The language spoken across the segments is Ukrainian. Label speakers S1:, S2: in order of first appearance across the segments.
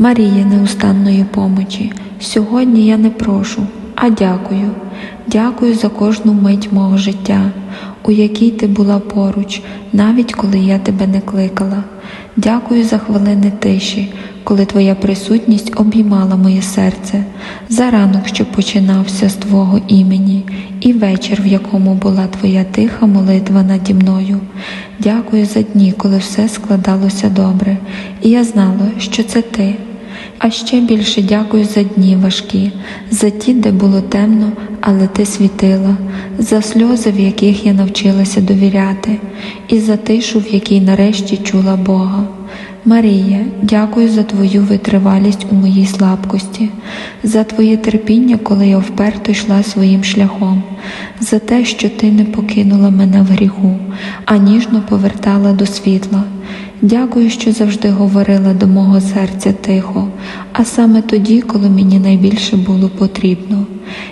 S1: Марія неустанної помочі, сьогодні я не прошу, а дякую. Дякую за кожну мить мого життя, у якій ти була поруч, навіть коли я тебе не кликала. Дякую за хвилини тиші, коли твоя присутність обіймала моє серце, за ранок, що починався з Твого імені, і вечір, в якому була твоя тиха молитва наді мною. Дякую за дні, коли все складалося добре, і я знала, що це ти. А ще більше дякую за дні важкі, за ті, де було темно, але ти світила, за сльози, в яких я навчилася довіряти, і за тишу, в якій нарешті чула Бога. Марія, дякую за твою витривалість у моїй слабкості, за твоє терпіння, коли я вперто йшла своїм шляхом, за те, що ти не покинула мене в гріху, а ніжно повертала до світла. Дякую, що завжди говорила до мого серця тихо, а саме тоді, коли мені найбільше було потрібно.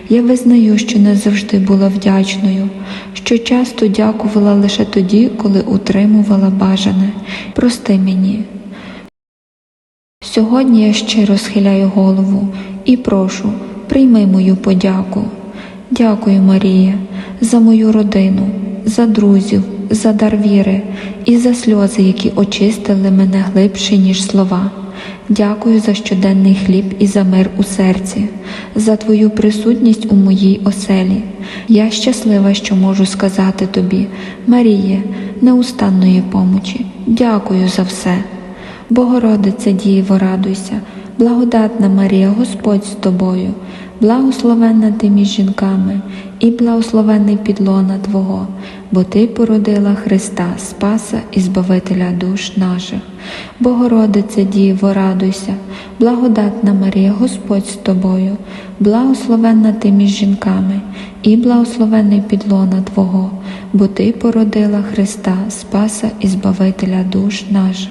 S1: Я визнаю, що не завжди була вдячною, що часто дякувала лише тоді, коли утримувала бажане. Прости мені. Сьогодні я щиро схиляю голову і прошу, прийми мою подяку. Дякую, Марія, за мою родину, за друзів, за дар віри і за сльози, які очистили мене глибше, ніж слова. Дякую за щоденний хліб і за мир у серці, за твою присутність у моїй оселі. Я щаслива, що можу сказати тобі, Маріє, неустанної помочі. Дякую за все. Богородице Діво, радуйся, благодатна Марія, Господь з тобою, благословенна ти між жінками, і благословенний підлона Твого, бо Ти породила Христа, Спаса і Збавителя душ наших. Богородице Діво, радуйся, благодатна Марія, Господь з тобою, благословенна ти між жінками, і благословенний підлона Твого, бо Ти породила Христа, Спаса і Збавителя душ наших.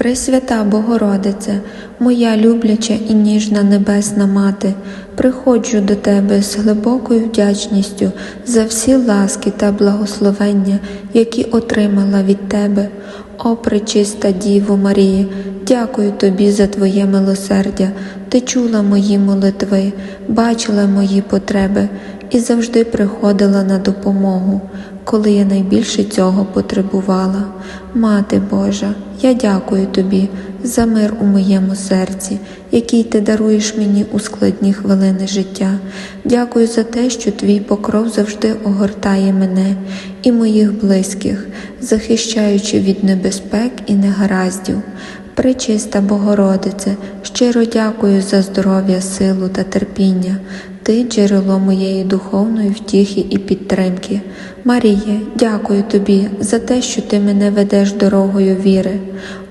S1: Пресвята Богородице, моя любляча і ніжна небесна мати, приходжу до Тебе з глибокою вдячністю за всі ласки та благословення, які отримала від Тебе. О, пречиста Діво Марії, дякую Тобі за Твоє милосердя. Ти чула мої молитви, бачила мої потреби і завжди приходила на допомогу, коли я найбільше цього потребувала. Мати Божа, я дякую Тобі за мир у моєму серці, який ти даруєш мені у складні хвилини життя. Дякую за те, що твій покров завжди огортає мене і моїх близьких, захищаючи від небезпек і негараздів. Пречиста Богородице, щиро дякую за здоров'я, силу та терпіння. Ти джерело моєї духовної втіхи і підтримки. Маріє, дякую тобі за те, що ти мене ведеш дорогою віри.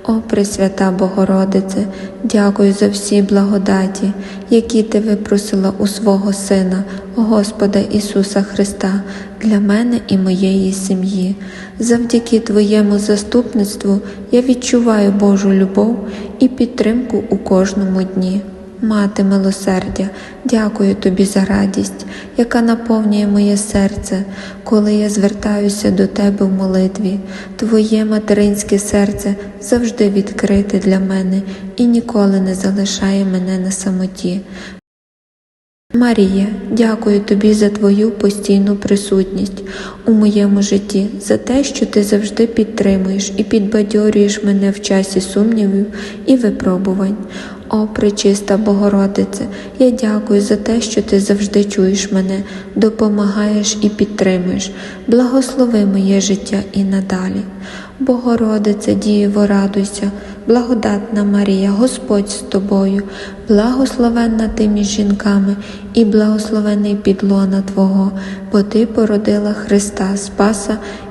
S1: О, Пресвята Богородице, дякую за всі благодаті, які ти випросила у свого Сина, Господа Ісуса Христа, для мене і моєї сім'ї. Завдяки Твоєму заступництву я відчуваю Божу любов і підтримку у кожному дні. Мати милосердя, дякую тобі за радість, яка наповнює моє серце, коли я звертаюся до тебе в молитві. Твоє материнське серце завжди відкрите для мене і ніколи не залишає мене на самоті. Марія, дякую тобі за твою постійну присутність у моєму житті, за те, що ти завжди підтримуєш і підбадьорюєш мене в часі сумнівів і випробувань. О, пречиста Богородице, я дякую за те, що ти завжди чуєш мене, допомагаєш і підтримуєш. Благослови моє життя і надалі. Богородице, Дієво, радуйся, благодатна Марія, Господь з тобою, благословенна ти між жінками і благословений підлона Твого, бо Ти породила Христа, Спаса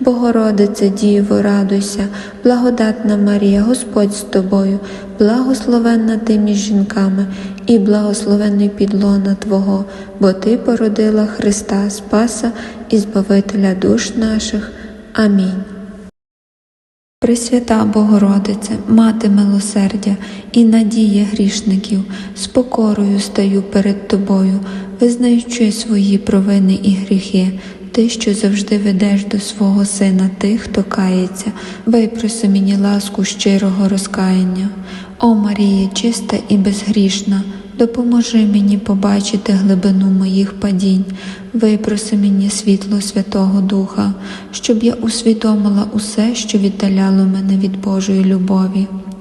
S1: Богородице Діво, радуйся, благодатна Марія, Господь з тобою, благословенна ти між жінками, і благословений підлона Твого, бо Ти породила Христа, Спаса і Збавителя душ наших. Амінь. Пресвята Богородице, Мати милосердя і надія грішників, з покорою стаю перед Тобою, визнаючи свої провини і гріхи, Ти, що завжди ведеш до свого Сина тих, хто кається, випроси мені ласку щирого розкаяння. О Марія, чиста і безгрішна, допоможи мені побачити глибину моїх падінь, випроси мені світло Святого Духа, щоб я усвідомила усе, що віддаляло мене від Божої любові.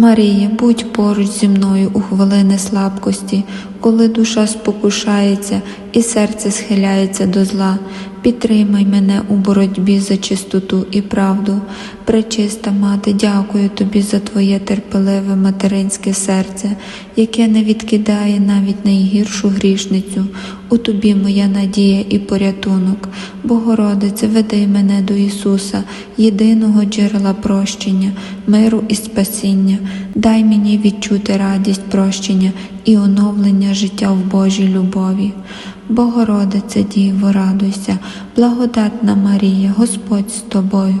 S1: Марія, будь поруч зі мною у хвилини слабкості, коли душа спокушається і серце схиляється до зла. Підтримай мене у боротьбі за чистоту і правду. Пречиста мати, дякую тобі за твоє терпеливе материнське серце, яке не відкидає навіть найгіршу грішницю. У тобі моя надія і порятунок. Богородице, веди мене до Ісуса, єдиного джерела прощення, миру і спасіння. Дай мені відчути радість прощення і оновлення життя в Божій любові. Богородице Діво, радуйся, благодатна Марія, Господь з тобою,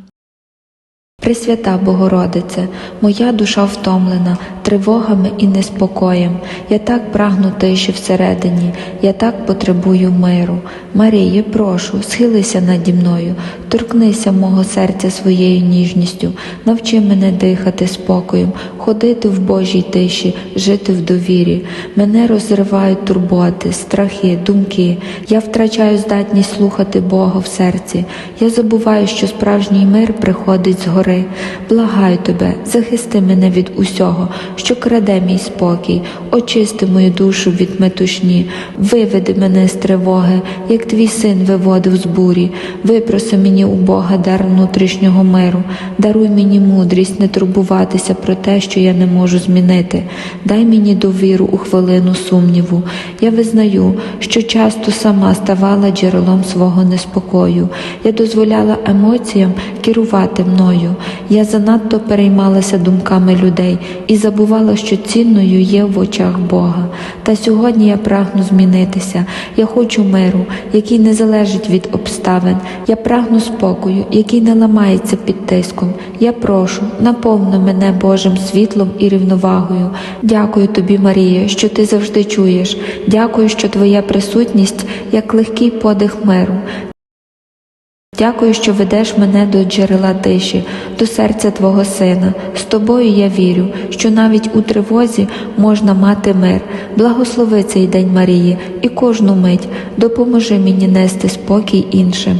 S1: Пресвята Богородице, моя душа втомлена тривогами і неспокоєм. Я так прагну тиші всередині, я так потребую миру. Марії, прошу, схилися наді мною, торкнися мого серця своєю ніжністю, навчи мене дихати спокоєм, ходити в Божій тиші, жити в довірі. Мене розривають турботи, страхи, думки. Я втрачаю здатність слухати Бога в серці. Я забуваю, що справжній мир приходить згори. Благаю тебе, захисти мене від усього, що краде мій спокій, очисти мою душу від метушні, виведи мене з тривоги, як твій син виводив з бурі, випроси мені у Бога дар внутрішнього миру, даруй мені мудрість не турбуватися про те, що я не можу змінити. Дай мені довіру у хвилину сумніву. Я визнаю, що часто сама ставала джерелом свого неспокою. Я дозволяла емоціям керувати мною. Я занадто переймалася думками людей і забувала, що цінною є в очах Бога. Та сьогодні я прагну змінитися. Я хочу миру, який не залежить від обставин. Я прагну спокою, який не ламається під тиском. Я прошу, наповни мене Божим світлом і рівновагою. Дякую тобі, Марія, що ти завжди чуєш. Дякую, що твоя присутність як легкий подих миру. Дякую, що ведеш мене до джерела тиші, до серця Твого Сина. З тобою я вірю, що навіть у тривозі можна мати мир. Благослови цей день Марії і кожну мить допоможи мені нести спокій іншим.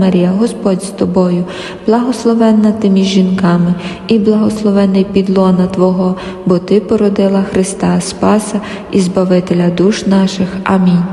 S1: Марія, Господь з тобою, благословенна ти між жінками, і благословений підлона Твого, бо Ти породила Христа, Спаса і Збавителя душ наших. Амінь.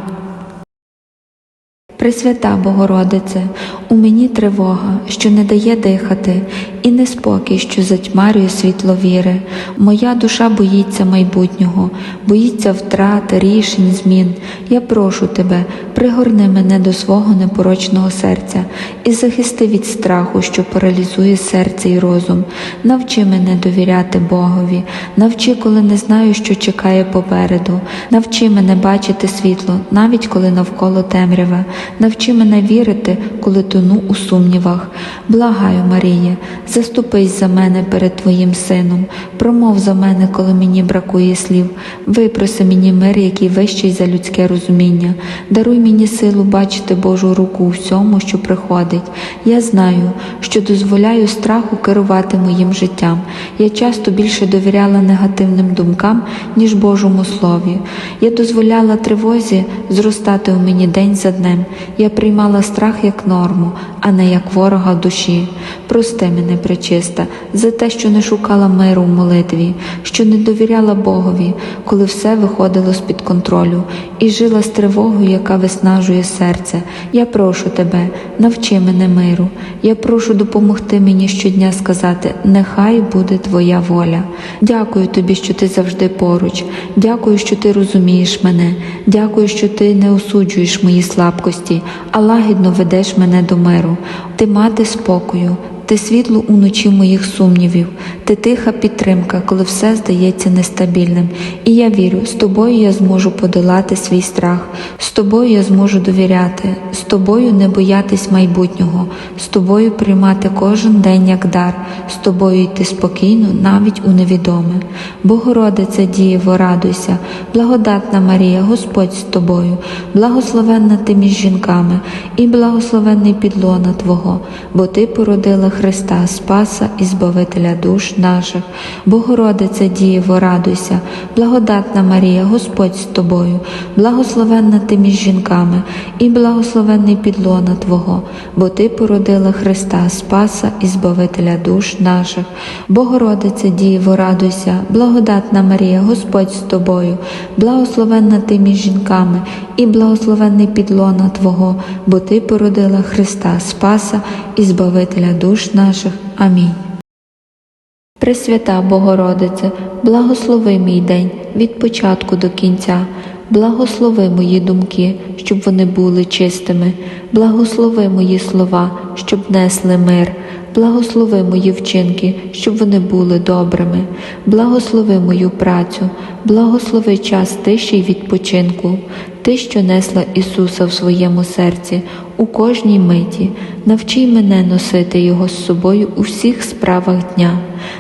S1: Пресвята Богородице, у мені тривога, що не дає дихати, і неспокій, що затьмарює світло віри. Моя душа боїться майбутнього, боїться втрати, рішень, змін. Я прошу тебе, пригорни мене до свого непорочного серця і захисти від страху, що паралізує серце і розум. Навчи мене довіряти Богові, навчи, коли не знаю, що чекає попереду. Навчи мене бачити світло, навіть коли навколо темрява. Навчи мене вірити, коли тону у сумнівах. Благаю, Маріє, заступись за мене перед Твоїм сином, промов за мене, коли мені бракує слів. Випроси мені мир, який вищий за людське розуміння. Даруй мені силу бачити Божу руку у всьому, що приходить. Я знаю, що дозволяю страху керувати моїм життям. Я часто більше довіряла негативним думкам, ніж Божому Слові. Я дозволяла тривозі зростати у мені день за днем. Я приймала страх як норму, а не як ворога душі. Прости мене, пречиста, за те, що не шукала миру в молитві, що не довіряла Богові, коли все виходило з-під контролю, і жила з тривогою, яка виснажує серце. Я прошу тебе, навчи мене миру. Я прошу допомогти мені щодня сказати: нехай буде твоя воля. Дякую тобі, що ти завжди поруч. Дякую, що ти розумієш мене. Дякую, що ти не осуджуєш мої слабкості, а лагідно ведеш мене до миру. Ти мати спокою. Ти світло уночі моїх сумнівів, ти тиха підтримка, коли все здається нестабільним. І я вірю, з тобою я зможу подолати свій страх, з тобою я зможу довіряти, з тобою не боятись майбутнього, з тобою приймати кожен день як дар, з тобою йти спокійно, навіть у невідоме. Богородице Дієво, радуйся, благодатна Марія, Господь з тобою, благословенна ти між жінками, і благословенний підлона Твого, бо Ти породила Христа, Спаса і Збавителя наших. Богородице Дієво, радуйся, благодатна Марія, Господь з тобою, благословенна ти між жінками, і благословенний підлона Твого, бо Ти породила Христа, Спаса і Збавителя душ наших. Богородице Дієво, радуйся, благодатна Марія, Господь з тобою, благословенна ти між жінками, і благословенний підлона Твого, бо Ти породила Христа, Спаса і Збавителя душ наших. Амінь. Пресвята Богородице, благослови мій день від початку до кінця, благослови мої думки, щоб вони були чистими, благослови мої слова, щоб несли мир, благослови мої вчинки, щоб вони були добрими, благослови мою працю, благослови час тиші й відпочинку, ти, що несла Ісуса в своєму серці у кожній миті, навчи мене носити Його з собою у всіх справах дня,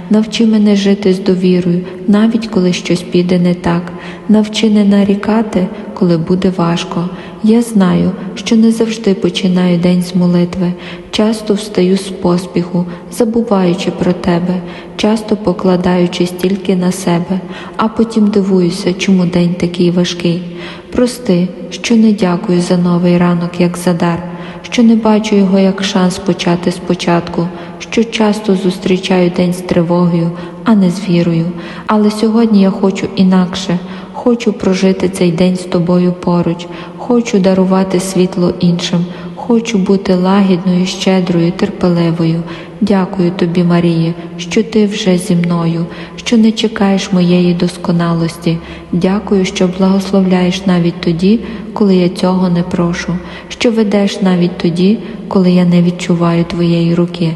S1: навчи мене жити з довірою, навіть коли щось піде не так, навчи не нарікати, коли буде важко. Я знаю, що не завжди починаю день з молитви, часто встаю з поспіху, забуваючи про тебе, часто покладаючись тільки на себе, а потім дивуюся, чому день такий важкий. Прости, що не дякую за новий ранок, як за дар, що не бачу його як шанс почати спочатку, що часто зустрічаю день з тривогою, а не з вірою. Але сьогодні я хочу інакше. Хочу прожити цей день з тобою поруч, хочу дарувати світло іншим, хочу бути лагідною, щедрою, терпеливою. Дякую тобі, Марії, що ти вже зі мною, що не чекаєш моєї досконалості. Дякую, що благословляєш навіть тоді, коли я цього не прошу, що ведеш навіть тоді, коли я не відчуваю твоєї руки.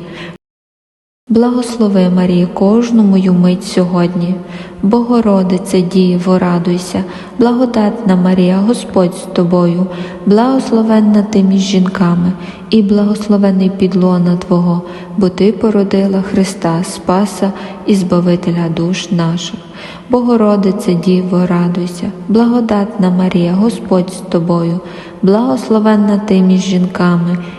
S1: Благослови, Марії, кожну мою мить сьогодні. Богородице Діво, радуйся, благодатна Марія, Господь з тобою, благословенна ти між жінками, і благословений підлона Твого, бо Ти породила Христа, Спаса і Збавителя душ наших. Богородице Діво, радуйся, благодатна Марія, Господь з тобою, благословенна ти між жінками,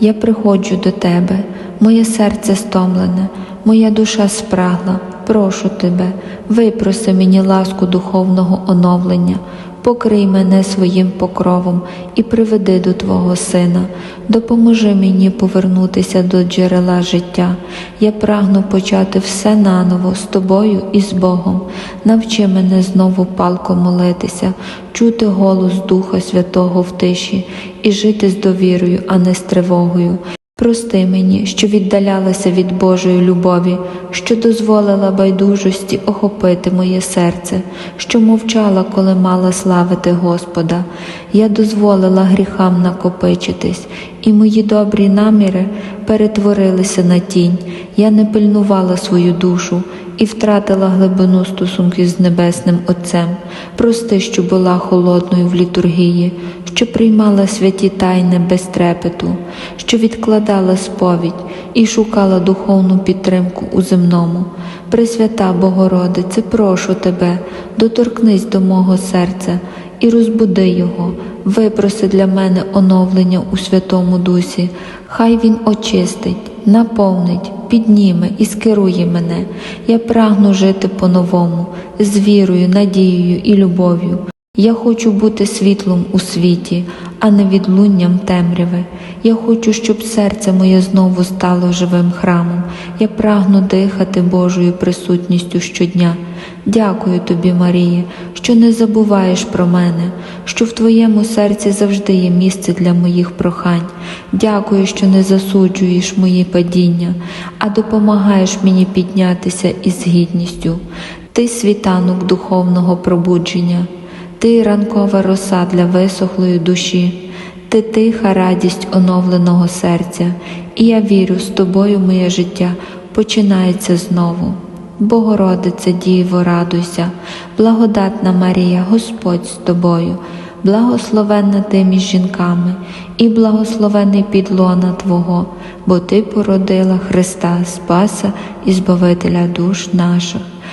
S1: я приходжу до Тебе, моє серце стомлене, моя душа спрагла, прошу Тебе, випроси мені ласку духовного оновлення, покрий мене своїм покровом і приведи до Твого Сина, допоможи мені повернутися до джерела життя. Я прагну почати все наново з Тобою і з Богом. Навчи мене знову палко молитися, чути голос Духа Святого в тиші і жити з довірою, а не з тривогою. Прости мені, що віддалялася від Божої любові, що дозволила байдужості охопити моє серце, що мовчала, коли мала славити Господа. Я дозволила гріхам накопичитись, і мої добрі наміри перетворилися на тінь. Я не пильнувала свою душу і втратила глибину стосунків з Небесним Отцем. Прости, що була холодною в літургії, що приймала святі тайни без трепету, що відкладала сповідь і шукала духовну підтримку у земному. Пресвята Богородице, прошу тебе, доторкнись до мого серця і розбуди його, випроси для мене оновлення у Святому Дусі, хай він очистить, наповнить, підніме і скерує мене. Я прагну жити по-новому, з вірою, надією і любов'ю. Я хочу бути світлом у світі, а не відлунням темряви. Я хочу, щоб серце моє знову стало живим храмом. Я прагну дихати Божою присутністю щодня. Дякую тобі, Марія, що не забуваєш про мене, що в твоєму серці завжди є місце для моїх прохань. Дякую, що не засуджуєш мої падіння, а допомагаєш мені піднятися із гідністю. Ти світанок духовного пробудження. Ти ранкова роса для висохлої душі, ти тиха радість оновленого серця, і я вірю, з тобою моє життя починається знову. Богородице Діво, радуйся, благодатна Марія, Господь з тобою, благословенна ти між жінками, і благословений підлона Твого, бо Ти породила Христа, Спаса і Збавителя душ наших.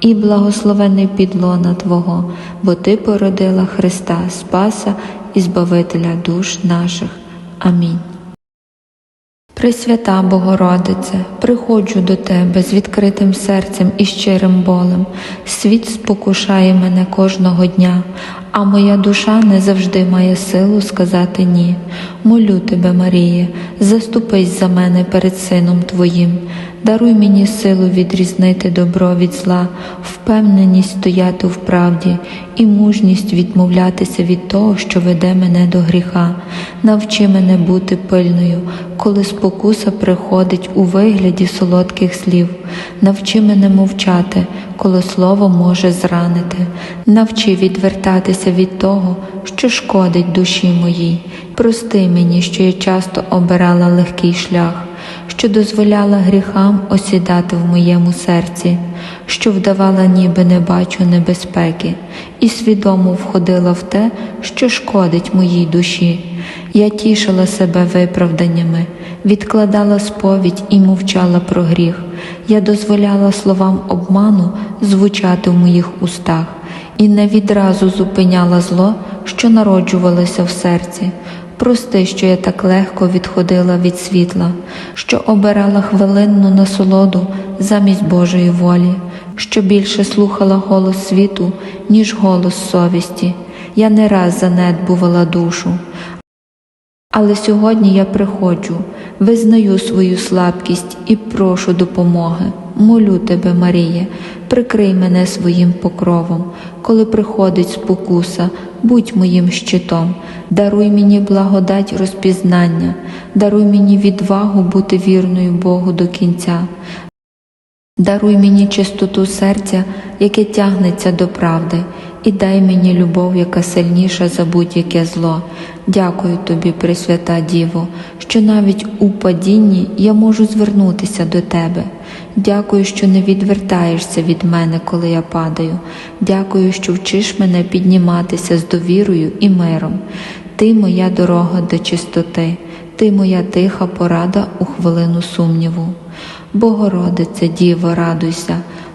S1: І благословений підлона Твого, бо Ти породила Христа, Спаса і Збавителя душ наших. Амінь. Пресвята Богородице, приходжу до Тебе з відкритим серцем і щирим болем. Світ спокушає мене кожного дня, а моя душа не завжди має силу сказати ні. Молю тебе, Маріє, заступись за мене перед Сином Твоїм. Даруй мені силу відрізнити добро від зла, впевненість стояти в правді і мужність відмовлятися від того, що веде мене до гріха. Навчи мене бути пильною, коли спокуса приходить у вигляді солодких слів. Навчи мене мовчати, коли слово може зранити. Навчи відвертатись відмовлятися від того, що шкодить душі моїй. Прости мені, що я часто обирала легкий шлях, що дозволяла гріхам осідати в моєму серці, що вдавала, ніби не бачу небезпеки, і свідомо входила в те, що шкодить моїй душі. Я тішила себе виправданнями, відкладала сповідь і мовчала про гріх. Я дозволяла словам обману звучати в моїх устах і не відразу зупиняла зло, що народжувалося в серці. Прости, що я так легко відходила від світла, що обирала хвилинну насолоду замість Божої волі, що більше слухала голос світу, ніж голос совісті. Я не раз занедбувала душу. Але сьогодні я приходжу, визнаю свою слабкість і прошу допомоги. Молю тебе, Маріє, прикрий мене своїм покровом, коли приходить спокуса, будь моїм щитом, даруй мені благодать розпізнання, даруй мені відвагу бути вірною Богу до кінця. Даруй мені чистоту серця, яке тягнеться до правди, і дай мені любов, яка сильніша за будь-яке зло. Дякую тобі, Пресвята Діво, що навіть у падінні я можу звернутися до тебе. Дякую, що не відвертаєшся від мене, коли я падаю. Дякую, що вчиш мене підніматися з довірою і миром. Ти моя дорога до чистоти, ти моя тиха порада у хвилину сумніву. Богородице, Діво, радуйся,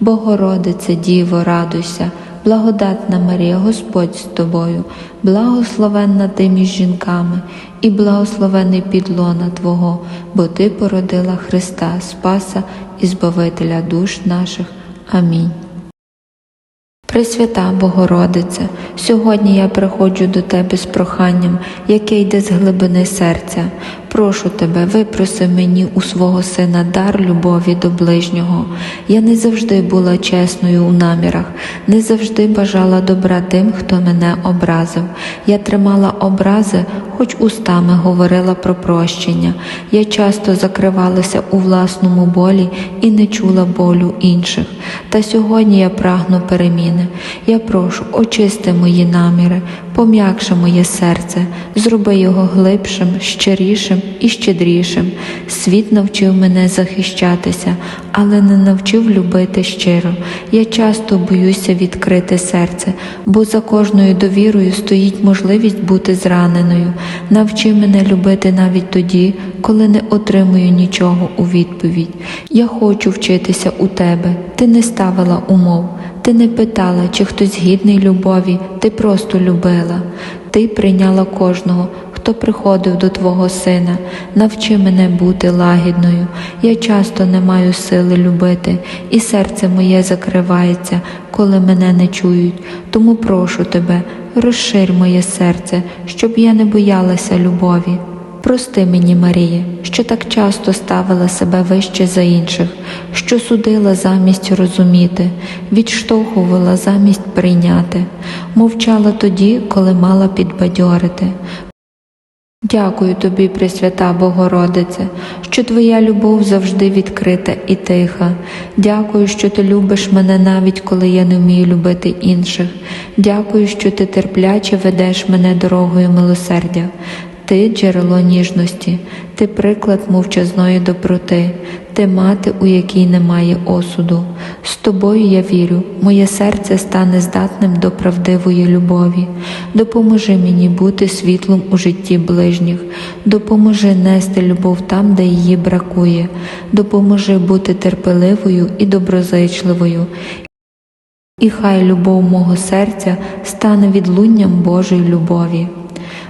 S1: Богородице, Діво, радуйся, благодатна Марія, Господь з тобою, благословенна ти між жінками, і благословений підлона Твого, бо Ти породила Христа, Спаса і Збавителя душ наших. Амінь. Пресвята Богородице, сьогодні я приходжу до Тебе з проханням, яке йде з глибини серця. Прошу тебе, випроси мені у свого сина дар любові до ближнього. Я не завжди була чесною у намірах, не завжди бажала добра тим, хто мене образив. Я тримала образи, хоч устами говорила про прощення. Я часто закривалася у власному болі і не чула болю інших. Та сьогодні я прагну переміни. Я прошу, очисти мої наміри, пом'якши моє серце, зроби його глибшим, щирішим і щедрішим. Світ навчив мене захищатися, але не навчив любити щиро. Я часто боюся відкрити серце, бо за кожною довірою стоїть можливість бути зраненою. Навчи мене любити навіть тоді, коли не отримую нічого у відповідь. Я хочу вчитися у тебе. Ти не ставила умов. Ти не питала, чи хтось гідний любові, ти просто любила. Ти прийняла кожного, хто приходив до Твого Сина. Навчи мене бути лагідною. Я часто не маю сили любити, і серце моє закривається, коли мене не чують. Тому прошу тебе, розширь моє серце, щоб я не боялася любові. Прости мені, Марія, що так часто ставила себе вище за інших, що судила замість розуміти, відштовхувала замість прийняти, мовчала тоді, коли мала підбадьорити. Дякую тобі, Пресвята Богородице, що твоя любов завжди відкрита і тиха. Дякую, що ти любиш мене навіть коли я не вмію любити інших. Дякую, що ти терпляче ведеш мене дорогою милосердя. Ти джерело ніжності, ти приклад мовчазної доброти, ти мати, у якій немає осуду. З тобою я вірю, моє серце стане здатним до правдивої любові. Допоможи мені бути світлом у житті ближніх, допоможи нести любов там, де її бракує, допоможи бути терпеливою і доброзичливою. І хай любов мого серця стане відлунням Божої любові.